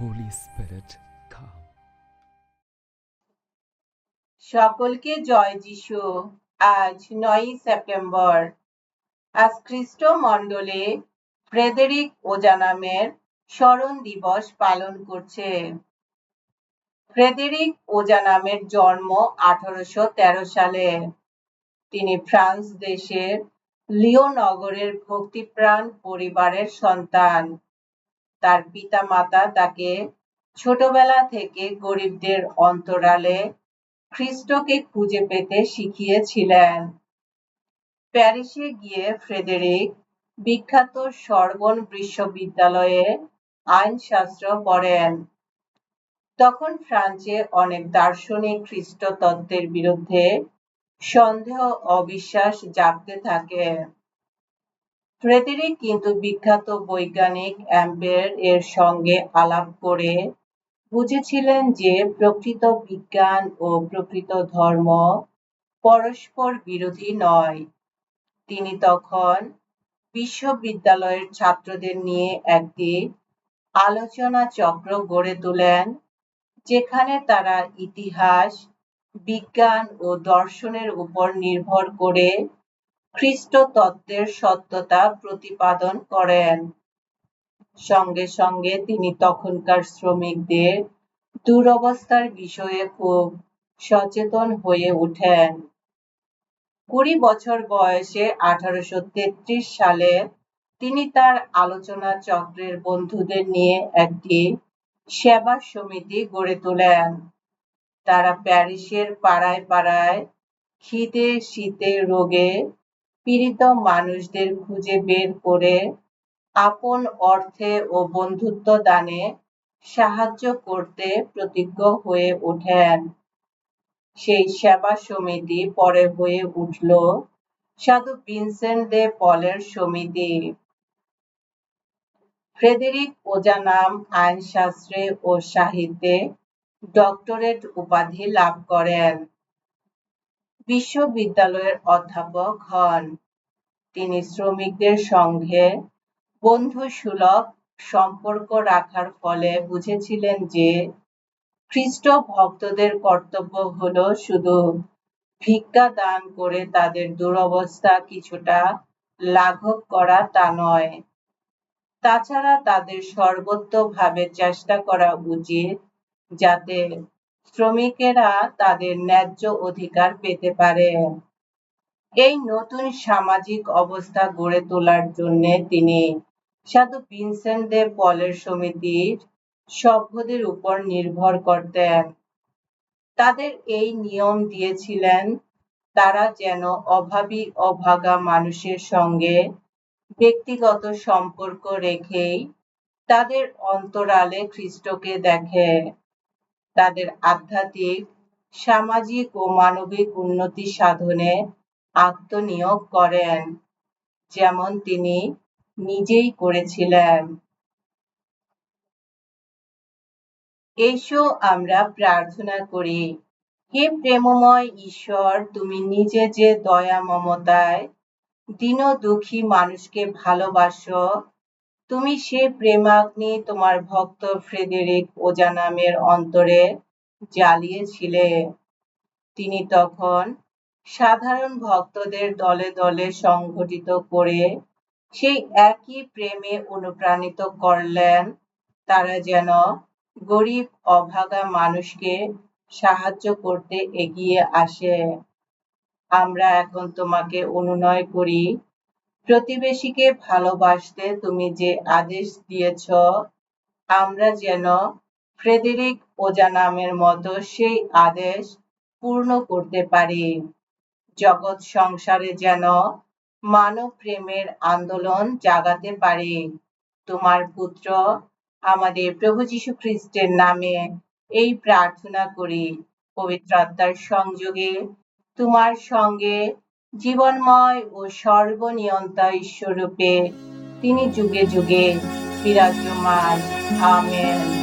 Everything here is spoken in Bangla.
Holy Spirit, come. সকলকে জয় যিশু। আজ নয়ই সেপ্টেম্বর। আজ খ্রিস্ট মণ্ডলে ফ্রেডেরিক ওজা নামের স্মরণ দিবস পালন করছে। ফ্রেডেরিক ওজা নামের জন্ম আঠারোশো তেরো সালে। তিনি ফ্রান্স দেশের লিও নগরের ভক্তিপ্রাণ পরিবারের সন্তান। তার পিতামাতা তাকে ছোটবেলা থেকে গরিবদের অন্তরালে খ্রিস্টকে খুঁজে পেতে শিখিয়েছিলেন। প্যারিসে গিয়ে ফ্রেডেরিক বিখ্যাত সরবন বিশ্ববিদ্যালয়ে আইনশাস্ত্র পড়েন। তখন ফ্রান্সে অনেক দার্শনিক খ্রিস্ট তত্ত্বের বিরুদ্ধে সন্দেহ অবিশ্বাস জাগতে থাকে। ফ্রেডেরিক কিন্তু বিখ্যাত বৈজ্ঞানিক অ্যাম্পের এর সঙ্গে আলাপ করে বুঝেছিলেন যে প্রকৃত বিজ্ঞান ও প্রকৃত ধর্ম পরস্পর বিরোধী নয়। তিনি তখন বিশ্ববিদ্যালয়ের ছাত্রদের নিয়ে একটি আলোচনা চক্র গড়ে তোলেন, যেখানে তারা ইতিহাস, বিজ্ঞান ও দর্শনের উপর নির্ভর করে খ্রিস্ট তত্ত্বের সত্যতা প্রতিপাদন করেন। সঙ্গে সঙ্গে তিনি তখনকার শ্রমিকদের দুরবস্থার বিষয়ে খুব সচেতন হয়ে ওঠেন। কুড়ি বছর বয়সে আঠারোশো সালে তিনি তার আলোচনা চক্রের বন্ধুদের নিয়ে একটি সেবা সমিতি গড়ে তোলেন। তারা প্যারিসের পাড়ায় পাড়ায় খিদে শীতে রোগে পীড়িত মানুষদের খুঁজে বের করে আপন অর্থে ও বন্ধুত্ব দানে সাহায্য করতে প্রতিজ্ঞ হয়ে ওঠেন। সেই সেবা সমিতি পরে হয়ে উঠল সাধু ভিনসেন্ট দে পলের সমিতি। ফ্রেডেরিক ওজা নাম আইনশাস্ত্রে ও সাহিত্যে ডক্টরেট উপাধি লাভ করেন। বিশ্ববিদ্যালয়ের অধ্যাপক হন। তিনি শ্রমিকদের সঙ্গে বন্ধু সুলভ সম্পর্ক রাখার ফলে বুঝেছিলেন যে খ্রিস্ট ভক্তদের কর্তব্য হলো শুধু ভিক্ষা দান করে তাদের দুরবস্থা কিছুটা লাঘব করা তা নয়। তাছাড়া তাদের সর্বোত্তভাবে চেষ্টা করা উচিত যাতে শ্রমিকেরা তাদের ন্যায্য অধিকার পেতে পারে। এই নতুন সামাজিক অবস্থা গড়ে তোলার জন্য তিনি সাধু ভিনসেন্ট দে পলের সমিতির সভ্যদের উপর নির্ভর করতেন। তাদের এই নিয়ম দিয়েছিলেন, তারা যেন অভাবী, অভাগা মানুষের সঙ্গে ব্যক্তিগত সম্পর্ক রেখেই তাদের অন্তরালে খ্রিস্টকে দেখে। তাদের আধ্যাত্মিক, সামাজিক ও মানবিক উন্নতি সাধনে আত্মনিয়োগ করেন, যেমন তিনি নিজেই করেছিলেন। এসো আমরা প্রার্থনা করি, হে প্রেমময় ঈশ্বর, তুমি নিজে যে দয়া মমতায় দীন দুঃখী মানুষকে ভালোবাসো তুমি সে প্রেমাগ্নি তোমার ভক্ত ফ্রেডেরিক ওজা নামের অন্তরে জ্বালিয়েছিলে। তিনি তখন সাধারণ ভক্তদের দলে দলে সংগঠিত করে সেই একই প্রেমে অনুপ্রাণিত করলেন। তারা যেন গরিব, অভাগা মানুষকে সাহায্য করতে এগিয়ে আসে। আমরা এখন তোমাকে অনুনয় করি। প্রতিবেশীকে ভালোবাসতে তুমি যে আদেশ দিয়েছ, আমরা যেন ফ্রেডেরিক ওজা নামের মতো সেই আদেশ পূর্ণ করতে পারি। জগৎ সংসারে যেন মানব প্রেমের আন্দোলন জাগাতে পারি। তোমার পুত্র আমাদের প্রভু যীশু খ্রিস্টের নামে এই প্রার্থনা করি। পবিত্র আত্মার সংযোগে তোমার সঙ্গে জীবনময় ও সর্বনিয়ন্তা ঈশ্বররূপে তিনি যুগে যুগে বিরাজমান। আমেন।